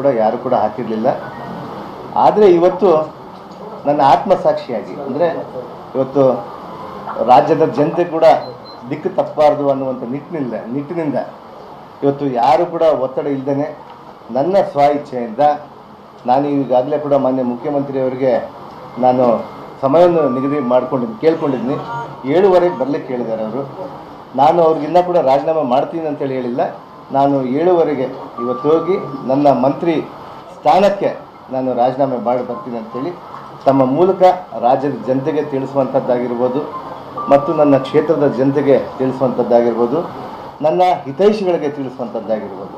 ಕೂಡ ಯಾರು ಕೂಡ ಹಾಕಿರಲಿಲ್ಲ. ಆದರೆ ಇವತ್ತು ನನ್ನ ಆತ್ಮಸಾಕ್ಷಿಯಾಗಿ ಅಂದರೆ ಇವತ್ತು ರಾಜ್ಯದ ಜನತೆ ಕೂಡ ದಿಕ್ಕು ತಪ್ಪಬಾರ್ದು ಅನ್ನುವಂಥ ನಿಟ್ಟಿನಿಂದ ನಿಟ್ಟಿನಿಂದ ಇವತ್ತು ಯಾರು ಕೂಡ ಒತ್ತಡ ಇಲ್ಲದೇ ನನ್ನ ಸ್ವ ಇಚ್ಛೆಯಿಂದ ನಾನು ಈಗಾಗಲೇ ಕೂಡ ಮಾನ್ಯ ಮುಖ್ಯಮಂತ್ರಿಯವರಿಗೆ ನಾನು ಸಮಯವನ್ನು ನಿಗದಿ ಮಾಡ್ಕೊಂಡಿದ್ದೀನಿ ಕೇಳ್ಕೊಂಡಿದ್ದೀನಿ ಏಳುವರೆಗೆ ಬರಲಿಕ್ಕೆ ಹೇಳಿದ್ದಾರೆ ಅವರು. ನಾನು ಅವ್ರಿಗಿನ್ನ ಕೂಡ ರಾಜೀನಾಮೆ ಮಾಡ್ತೀನಿ ಅಂತೇಳಿ ಹೇಳಿಲ್ಲ. ನಾನು ಏಳುವರೆಗೆ ಇವತ್ತು ಹೋಗಿ ನನ್ನ ಮಂತ್ರಿ ಸ್ಥಾನಕ್ಕೆ ನಾನು ರಾಜೀನಾಮೆ ಮಾಡಿ ಬರ್ತೀನಿ ಅಂತೇಳಿ ತಮ್ಮ ಮೂಲಕ ರಾಜ್ಯದ ಜನತೆಗೆ ತಿಳಿಸುವಂಥದ್ದಾಗಿರ್ಬೋದು ಮತ್ತು ನನ್ನ ಕ್ಷೇತ್ರದ ಜನತೆಗೆ ತಿಳಿಸುವಂಥದ್ದಾಗಿರ್ಬೋದು, ನನ್ನ ಹಿತೈಷಿಗಳಿಗೆ ತಿಳಿಸುವಂಥದ್ದಾಗಿರ್ಬೋದು.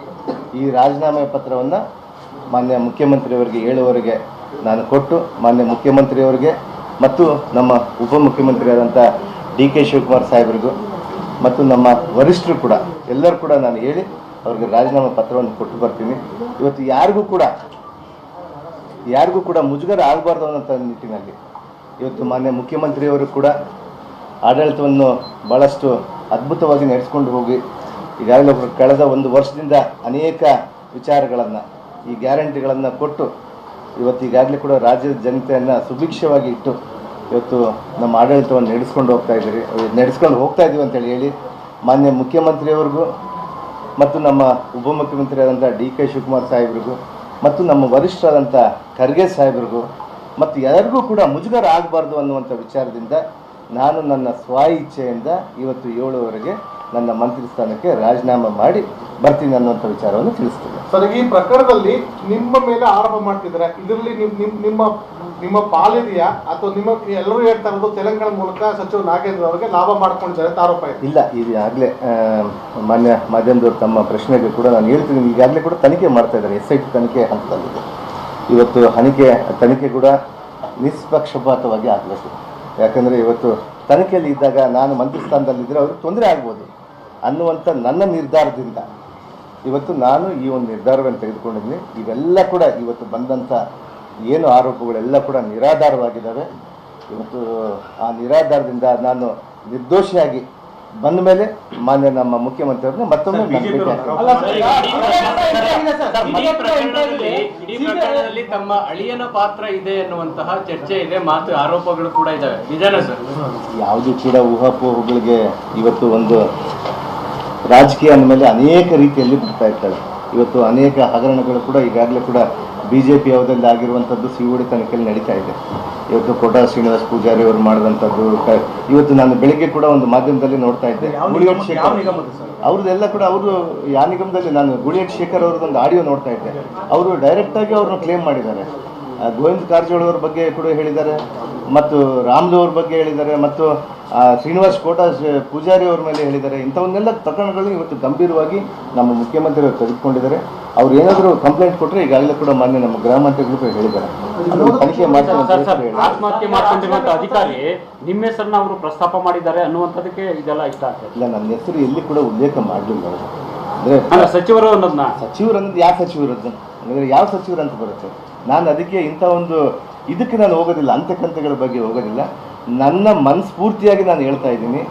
ಈ ರಾಜೀನಾಮೆ ಪತ್ರವನ್ನು ಮಾನ್ಯ ಮುಖ್ಯಮಂತ್ರಿಯವರಿಗೆ ಏಳುವರೆಗೆ ನಾನು ಕೊಟ್ಟು, ಮಾನ್ಯ ಮುಖ್ಯಮಂತ್ರಿಯವರಿಗೆ ಮತ್ತು ನಮ್ಮ ಉಪಮುಖ್ಯಮಂತ್ರಿಯಾದಂಥ ಡಿ ಕೆ ಶಿವಕುಮಾರ್ ಸಾಹೇಬರಿಗೂ ಮತ್ತು ನಮ್ಮ ವರಿಷ್ಠರು ಕೂಡ, ಎಲ್ಲರೂ ಕೂಡ ನಾನು ಹೇಳಿ ಅವ್ರಿಗೆ ರಾಜೀನಾಮೆ ಪತ್ರವನ್ನು ಕೊಟ್ಟು ಬರ್ತೀನಿ. ಇವತ್ತು ಯಾರಿಗೂ ಕೂಡ ಯಾರಿಗೂ ಕೂಡ ಮುಜುಗರ ಆಗಬಾರ್ದು ಅನ್ನೋಂಥ ನಿಟ್ಟಿನಲ್ಲಿ ಇವತ್ತು ಮಾನ್ಯ ಮುಖ್ಯಮಂತ್ರಿಯವರು ಕೂಡ ಆಡಳಿತವನ್ನು ಭಾಳಷ್ಟು ಅದ್ಭುತವಾಗಿ ನಡೆಸ್ಕೊಂಡು ಹೋಗಿ, ಈಗಾಗಲೇ ಕಳೆದ ಒಂದು ವರ್ಷದಿಂದ ಅನೇಕ ವಿಚಾರಗಳನ್ನು, ಈ ಗ್ಯಾರಂಟಿಗಳನ್ನು ಕೊಟ್ಟು, ಇವತ್ತು ಈಗಾಗಲೇ ಕೂಡ ರಾಜ್ಯದ ಜನತೆಯನ್ನು ಸುಭಿಕ್ಷವಾಗಿ ಇಟ್ಟು ಇವತ್ತು ನಮ್ಮ ಆಡಳಿತವನ್ನು ನಡೆಸ್ಕೊಂಡು ಹೋಗ್ತಾ ಇದ್ದೀರಿ, ನಡೆಸ್ಕೊಂಡು ಹೋಗ್ತಾ ಇದ್ದೀವಿ ಅಂತೇಳಿ ಹೇಳಿ ಮಾನ್ಯ ಮುಖ್ಯಮಂತ್ರಿಯವ್ರಿಗೂ ಮತ್ತು ನಮ್ಮ ಉಪಮುಖ್ಯಮಂತ್ರಿಯಾದಂಥ ಡಿ ಕೆ ಶಿವಕುಮಾರ್ ಸಾಹೇಬ್ರಿಗೂ ಮತ್ತು ನಮ್ಮ ವರಿಷ್ಠರಾದಂಥ ಖರ್ಗೆ ಸಾಹೇಬ್ರಿಗೂ ಮತ್ತು ಯಾರಿಗೂ ಕೂಡ ಮುಜುಗರ ಆಗಬಾರ್ದು ಅನ್ನುವಂಥ ವಿಚಾರದಿಂದ ನಾನು ನನ್ನ ಸ್ವ ಇಚ್ಛೆಯಿಂದ ಇವತ್ತು ಏಳುವರೆಗೆ ನನ್ನ ಮಂತ್ರಿ ಸ್ಥಾನಕ್ಕೆ ರಾಜೀನಾಮೆ ಮಾಡಿ ಬರ್ತೀನಿ ಅನ್ನುವಂಥ ವಿಚಾರವನ್ನು ತಿಳಿಸ್ತೀನಿ. ಸರ್ ಈ ಪ್ರಕರಣದಲ್ಲಿ ನಿಮ್ಮ ಮೇಲೆ ಆರೋಪ ಮಾಡ್ತಿದ್ದಾರೆ. ಇದರಲ್ಲಿ ನಿಮ್ ನಿಮ್ ನಿಮ್ಮ ನಿಮ್ಮ ಪಾಲಿದೆಯಾ? ಅಥವಾ ನಿಮ್ಮ ಎಲ್ಲರೂ ಹೇಳ್ತಾ ಇರೋದು ತೆಲಂಗಾಣ ಮೂಲಕ ಸಚಿವ ನಾಗೇಂದ್ರ ಅವರಿಗೆ ಲಾಭ ಮಾಡ್ಕೊಂಡಿದ್ದಾರೆ ಅಂತ ಆರೋಪ ಇದೆ. ಇಲ್ಲ ಇದು ಆಗಲೇ ಮಾನ್ಯ ಮಾಧ್ಯಮದವರು ತಮ್ಮ ಪ್ರಶ್ನೆಗೆ ಕೂಡ ನಾನು ಹೇಳ್ತೀನಿ. ಈಗಾಗಲೇ ಕೂಡ ತನಿಖೆ ಮಾಡ್ತಾ ಇದ್ದಾರೆ. ಎಸ್ ಐ ಟಿ ತನಿಖೆ ಹಂತದಲ್ಲಿದೆ. ಇವತ್ತು ಹನಿಕೆ ತನಿಖೆ ಕೂಡ ನಿಷ್ಪಕ್ಷಪಾತವಾಗಿ ಆಗಬೇಕು ಯಾಕಂದರೆ ಇವತ್ತು ತನಿಖೆಯಲ್ಲಿ ಇದ್ದಾಗ ನಾನು ಮಂತ್ರಿ ಸ್ಥಾನದಲ್ಲಿದ್ದರೆ ಅವ್ರಿಗೆ ತೊಂದರೆ ಆಗ್ಬೋದು. ಅನ್ನುವಂಥ ನನ್ನ ನಿರ್ಧಾರದಿಂದ ಇವತ್ತು ನಾನು ಈ ಒಂದು ನಿರ್ಧಾರವನ್ನು ತೆಗೆದುಕೊಂಡಿದ್ದೀನಿ. ಇವೆಲ್ಲ ಕೂಡ ಇವತ್ತು ಬಂದಂಥ ಏನು ಆರೋಪಗಳೆಲ್ಲ ಕೂಡ ನಿರಾಧಾರವಾಗಿದ್ದಾವೆ. ಇವತ್ತು ಆ ನಿರಾಧಾರದಿಂದ ನಾನು ನಿರ್ದೋಷಿಯಾಗಿ ಬಂದ ಮೇಲೆ ಮಾನ್ಯ ನಮ್ಮ ಮುಖ್ಯಮಂತ್ರಿಯವ್ರನ್ನ ಮತ್ತೊಮ್ಮೆ ಪ್ರಕರಣದಲ್ಲಿ ತಮ್ಮ ಅಳಿಯನ ಪಾತ್ರ ಇದೆ ಎನ್ನುವಂತಹ ಚರ್ಚೆ ಇದೆ ಮಾತು ಆರೋಪಗಳು ಕೂಡ ಇದಾವೆ ನಿಜಾನ ಸರ್? ಯಾವುದೂ ಕೂಡ ಊಹಾಪೋಹಗಳಿಗೆ ಇವತ್ತು ಒಂದು ರಾಜಕೀಯ ಅಂದಮೇಲೆ ಅನೇಕ ರೀತಿಯಲ್ಲಿ ಬಿಡ್ತಾ ಇರ್ತವೆ ಇವತ್ತು ಅನೇಕ ಹಗರಣಗಳು ಕೂಡ ಈಗಾಗಲೇ ಕೂಡ ಬಿ ಜೆ ಪಿ ಅವಧಲ್ಲಿ ಆಗಿರುವಂಥದ್ದು ಸಿವುಡಿ ತನಿಖೆಯಲ್ಲಿ ನಡೀತಾ ಇದೆ. ಇವತ್ತು ಕೋಟಾ ಶ್ರೀನಿವಾಸ್ ಪೂಜಾರಿ ಅವರು ಮಾಡಿದಂಥದ್ದು ಇವತ್ತು ನಾನು ಬೆಳಿಗ್ಗೆ ಕೂಡ ಒಂದು ಮಾಧ್ಯಮದಲ್ಲಿ ನೋಡ್ತಾ ಇದ್ದೆ. ಗುಳಿಯಟ್ ಶೇಖರ್. ಅವ್ರದ್ದೆಲ್ಲ ಕೂಡ ಅವರು ಯಾ ನಿಗಮದಲ್ಲಿ ನಾನು ಗುಳಿಯಟ್ ಶೇಖರ್ ಅವ್ರದ್ದೊಂದು ಆಡಿಯೋ ನೋಡ್ತಾ ಇದ್ದೆ. ಅವರು ಡೈರೆಕ್ಟಾಗಿ ಅವ್ರನ್ನ ಕ್ಲೇಮ್ ಮಾಡಿದ್ದಾರೆ. ಗೋವಿಂದ ಕಾರಜೋಳ ಅವ್ರ ಬಗ್ಗೆ ಕೂಡ ಹೇಳಿದ್ದಾರೆ ಮತ್ತು ರಾಮ್ಲು ಅವ್ರ ಬಗ್ಗೆ ಹೇಳಿದ್ದಾರೆ ಮತ್ತು ಶ್ರೀನಿವಾಸ್ ಕೋಟಾ ಪೂಜಾರಿ ಅವ್ರ ಮೇಲೆ ಹೇಳಿದ್ದಾರೆ. ಇಂಥವನ್ನೆಲ್ಲ ಪ್ರಕರಣಗಳು ಇವತ್ತು ಗಂಭೀರವಾಗಿ ನಮ್ಮ ಮುಖ್ಯಮಂತ್ರಿಗಳು ತೆಗೆದುಕೊಂಡಿದ್ದಾರೆ. ಅವ್ರು ಏನಾದರೂ ಕಂಪ್ಲೇಂಟ್ ಕೊಟ್ಟರೆ ಈಗಾಗಲೇ ಕೂಡ ಮಾನ್ಯ ನಮ್ಮ ಗೃಹ ಮಂತ್ರಿಗಳು ಕೂಡ ಹೇಳಿದ್ದಾರೆ. ತನಿಖೆ ಮಾಡ್ತಾರೆ. ಆತ್ಮಹತ್ಯೆ ಅಧಿಕಾರಿ ನಿಮ್ಮ ಹೆಸರನ್ನ ಅವರು ಪ್ರಸ್ತಾಪ ಮಾಡಿದ್ದಾರೆ ಅನ್ನುವಂಥದ್ದಕ್ಕೆ ಇದೆಲ್ಲ ಇಷ್ಟ ಆಗ್ತದೆ. ಇಲ್ಲ ನನ್ನ ಹೆಸರು ಎಲ್ಲಿ ಕೂಡ ಉಲ್ಲೇಖ ಮಾಡಲಿಲ್ಲ ಅವರು. ಅಂದರೆ ಸಚಿವರು ಅನ್ನೋದನ್ನ? ಸಚಿವರು ಅನ್ನೋದು ಯಾವ ಸಚಿವರದ್ದು? ಅಂದರೆ ಯಾವ ಸಚಿವರು ಅಂತ ಬರುತ್ತೆ? ನಾನು ಅದಕ್ಕೆ ಇಂಥ ಒಂದು ಇದಕ್ಕೆ ನಾನು ಹೋಗೋದಿಲ್ಲ ಅಂತ್ಯಕಂತಗಳ ಬಗ್ಗೆ ಹೋಗೋದಿಲ್ಲ. ನನ್ನ ಮನಸ್ಫೂರ್ತಿಯಾಗಿ ನಾನು ಹೇಳ್ತಾ ಇದ್ದೀನಿ.